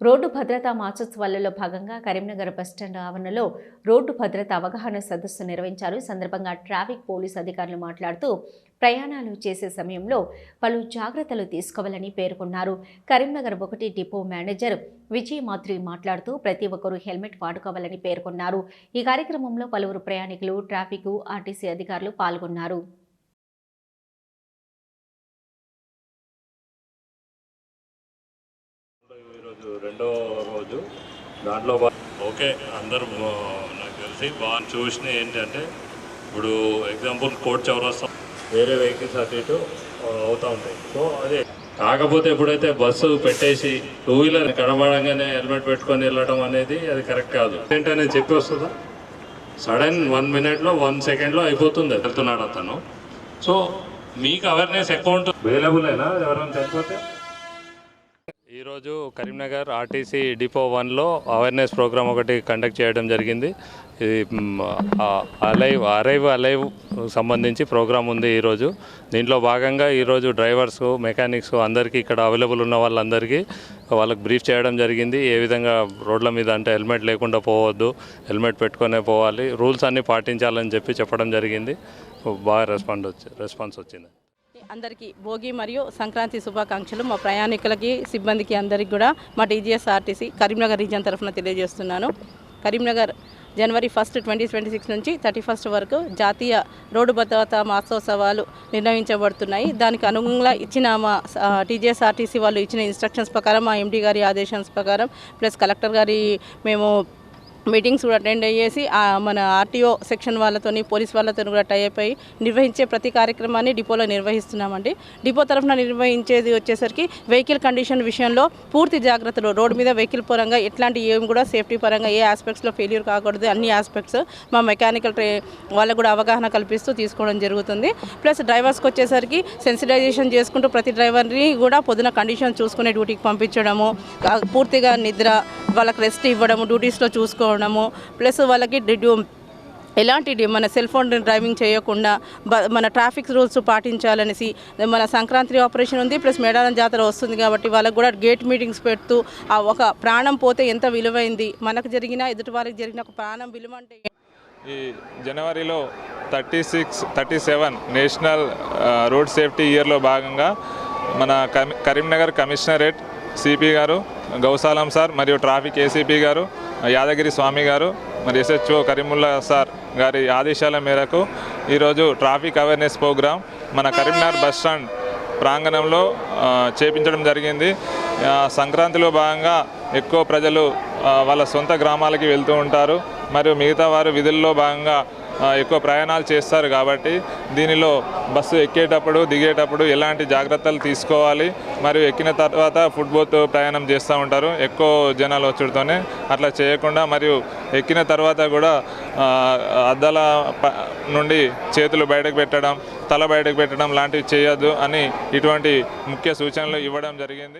Road భద్రతా మాసోత్సవాలలో భాగంగా Karimnagar bus stand ఆవరణలో రోడ్డు భద్రత అవగాహన సదస్సు నిర్వహించారు. ఈ సందర్భంగా ట్రాఫిక్ పోలీస్ అధికారులు మాట్లాడుతూ ప్రయాణాలు చేసే సమయంలో పలు జాగ్రత్తలు తీసుకోవాలని పేర్కొన్నారు. కరీంనగర్ ఒకటి డిపో మేనేజర్ విజయమాద్రి మాట్లాడుతూ ప్రతి ఒక్కరూ హెల్మెట్ వాడుకోవాలని పేర్కొన్నారు. ఈ కార్యక్రమంలో పలువురు ప్రయాణికులు ట్రాఫిక్ ఆర్టీసీ అధికారులు పాల్గొన్నారు. ఈరోజు రెండో రోజు. దాంట్లో ఓకే అందరూ నాకు తెలిసి బాగా చూసిన ఏంటంటే ఇప్పుడు ఎగ్జాంపుల్ కోట్ చౌరస్తా వేరే వెహికల్స్ అటు ఇటు అవుతూ ఉంటాయి. సో అదే. కాకపోతే ఎప్పుడైతే బస్సు పెట్టేసి టూ వీలర్ కనబడంగానే హెల్మెట్ పెట్టుకొని వెళ్ళడం అనేది అది కరెక్ట్ కాదు. ఏంటనేది చెప్పి వస్తుందా? సడన్ వన్ మినిట్లో వన్ సెకండ్లో అయిపోతుంది వెళ్తున్నాడు అతను. సో మీకు అవేర్నెస్ ఎక్కువ ఉంటుంది అవైలబుల్ అయినా ఎవరైనా చనిపోతే ఈరోజు కరీంనగర్ ఆర్టీసీ డిపో వన్లో అవేర్నెస్ ప్రోగ్రామ్ ఒకటి కండక్ట్ చేయడం జరిగింది. ఇది అలైవ్ అరైవ్ అలైవ్ సంబంధించి ప్రోగ్రామ్ ఉంది ఈరోజు. దీంట్లో భాగంగా ఈరోజు డ్రైవర్స్ మెకానిక్స్ అందరికీ ఇక్కడ అవైలబుల్ ఉన్న వాళ్ళందరికీ వాళ్ళకి బ్రీఫ్ చేయడం జరిగింది. ఏ విధంగా రోడ్ల మీద అంటే హెల్మెట్ లేకుండా పోవద్దు హెల్మెట్ పెట్టుకునే పోవాలి రూల్స్ అన్నీ పాటించాలని చెప్పి చెప్పడం జరిగింది. బాగా రెస్పాండ్ వచ్చి రెస్పాన్స్ వచ్చింది. అందరికీ భోగి మరియు సంక్రాంతి శుభాకాంక్షలు మా ప్రయాణికులకి సిబ్బందికి అందరికీ కూడా మా టీజీఎస్ ఆర్టీసీ కరీంనగర్ రీజన్ తరఫున తెలియజేస్తున్నాను. కరీంనగర్ జనవరి ఫస్ట్ ట్వంటీ ట్వంటీ సిక్స్ నుంచి థర్టీ ఫస్ట్ వరకు జాతీయ రోడ్డు భద్రతా మాసోత్సవాలు నిర్వహించబడుతున్నాయి. దానికి అనుగుణంగా ఇచ్చిన మా టీజీఎస్ ఆర్టీసీ వాళ్ళు ఇచ్చిన ఇన్స్ట్రక్షన్స్ ప్రకారం మా ఎండీ గారి ఆదేశాల ప్రకారం ప్లస్ కలెక్టర్ గారి మేము మీటింగ్స్ కూడా అటెండ్ అయ్యేసి మన ఆర్టీఓ సెక్షన్ వాళ్ళతోని పోలీస్ వాళ్ళతో కూడా టై అయ్యి నిర్వహించే ప్రతి కార్యక్రమాన్ని డిపోలో నిర్వహిస్తున్నామండి. డిపో తరఫున నిర్వహించేది వచ్చేసరికి వెహికల్ కండిషన్ విషయంలో పూర్తి జాగ్రత్తలు రోడ్డు మీద వెహికల్ పరంగా ఎట్లాంటి ఏం కూడా సేఫ్టీ పరంగా ఏ ఆస్పెక్ట్స్లో ఫెయిల్యూర్ కాకూడదు అన్ని ఆస్పెక్ట్స్ మా మెకానికల్ ట్రే వాళ్ళకు కూడా అవగాహన కల్పిస్తూ తీసుకోవడం జరుగుతుంది. ప్లస్ డ్రైవర్స్కి వచ్చేసరికి సెన్సిటైజేషన్ చేసుకుంటూ ప్రతి డ్రైవర్ని కూడా పొద్దున కండిషన్ చూసుకునే డ్యూటీకి పంపించడము పూర్తిగా నిద్ర వాళ్ళకి రెస్ట్ ఇవ్వడము డ్యూటీస్లో చూసుకో చూసుకోవడము ప్లస్ వాళ్ళకి ఎలాంటి మన సెల్ ఫోన్ డ్రైవింగ్ చేయకుండా బ- మన ట్రాఫిక్ రూల్స్ పాటించాలనేసి మన సంక్రాంతి ఆపరేషన్ ఉంది ప్లస్ మేడారం జాతర వస్తుంది కాబట్టి వాళ్ళకు కూడా గేట్ మీటింగ్స్ పెడుతూ ఆ ఒక ప్రాణం పోతే ఎంత విలువైంది మనకు జరిగిన ఎదుటి వారికి జరిగిన ఒక ప్రాణం విలువ అంటే ఈ జనవరిలో thirty six thirty seven national road safety ఇయర్లో భాగంగా మన కమి కరీంనగర్ కమిషనరేట్ సిపి గారు గౌసాలం సార్ మరియు ట్రాఫిక్ ఏసీపీ గారు యాదగిరి స్వామి గారు మరి ఎస్హెచ్ఓ కరీముల్లా సార్ గారి ఆదేశాల మేరకు ఈరోజు ట్రాఫిక్ అవేర్నెస్ ప్రోగ్రాం మన కరీంనగర్ బస్ స్టాండ్ ప్రాంగణంలో చేపించడం జరిగింది. సంక్రాంతిలో భాగంగా ఎక్కువ ప్రజలు వాళ్ళ సొంత గ్రామాలకి వెళ్తూ ఉంటారు. మరియు మిగతా వారు విధుల్లో భాగంగా ఎక్కువ ప్రయాణాలు చేస్తారు కాబట్టి దీనిలో బస్సు ఎక్కేటప్పుడు దిగేటప్పుడు ఎలాంటి జాగ్రత్తలు తీసుకోవాలి? మరియు ఎక్కిన తర్వాత ఫుట్బోత్ ప్రయాణం చేస్తూ ఉంటారు. ఎక్కువ జనాలు వచ్చుడుతోనే అట్లా చేయకుండా మరియు ఎక్కిన తర్వాత కూడా అద్దాల నుండి చేతులు బయటకు పెట్టడం తల బయటకు పెట్టడం లాంటివి చేయొద్దు అని ఇటువంటి ముఖ్య సూచనలు ఇవ్వడం జరిగింది.